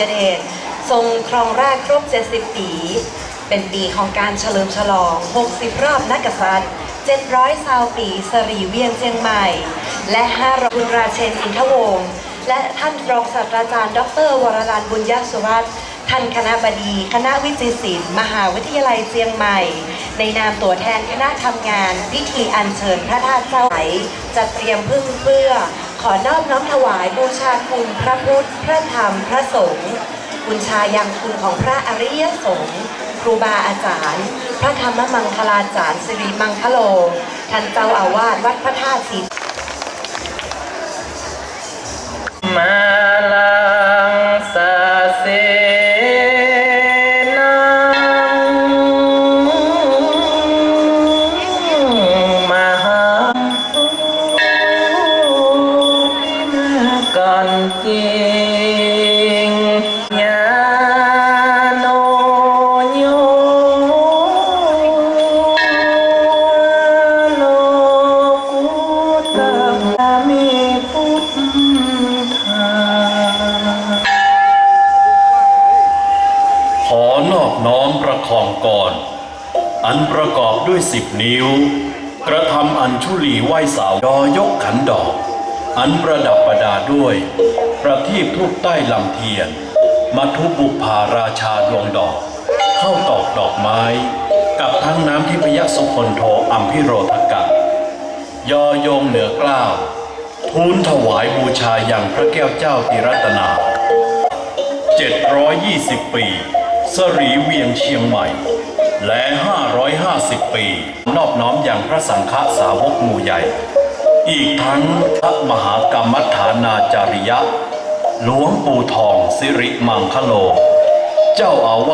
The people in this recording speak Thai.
ญเดชทรงครองราชครบ 70 ปี เป็นปีของการเฉลิมฉลอง 60 รอบนักกษัตริย์ 700 ซาวปีสรีเวียงเจียงใหม่ และ5รบุญราเชนอินทวงศ์และท่านรองศาสตราจารย์ ดร วรรันบุญยสุวัฒน์ท่านคณะบดี คณะวิจิตรศิลป์มหาวิทยาลัยเจียงใหม่ ในนามตัวแทนคณะทำงาน พิธีอัญเชิญพระธาตุเจ้าไหลจัดเตรียมพึ่งเพื่อ ขอนอบน้อมถวายบูชาคุณพระพุทธ พระธรรม พระสงฆ์บูชายังคุณของพระอริยสงฆ์ครูบาอาจารย์ พระธรรมมังคลาจารย์สิริมังคโล ท่านเจ้าอาวาสวัดพระธาตุศรี กันจริงญาโนโยโลกุตตะมิพุทธาขอนอบน้อมประคองก่อน อันประกอบด้วยสิบนิ้ว กระทำอัญชุลีไหว้สาวยอยกขันดอก อันประดับประดาด้วย ประทีปทูปใต้ลำเทียนมัทุบุพาราชาดวงดอก เข้าตอกดอกไม้ กับทั้งน้ำที่พยสุคนโทอัมพิโรธกะยอยงเหนือกล้าวทูลถวายบูชาอย่างพระแก้วเจ้าติรัตนา 720 ปี สรีเวียงเชียงใหม่ และ 550 ปี นอบน้อมอย่างพระสังฆสาวกหมู่ใหญ่ อีกทั้งพระมหากรรมฐานาจาริยะ หลวงปู่ทองสิริมังคโล เจ้าอาวาส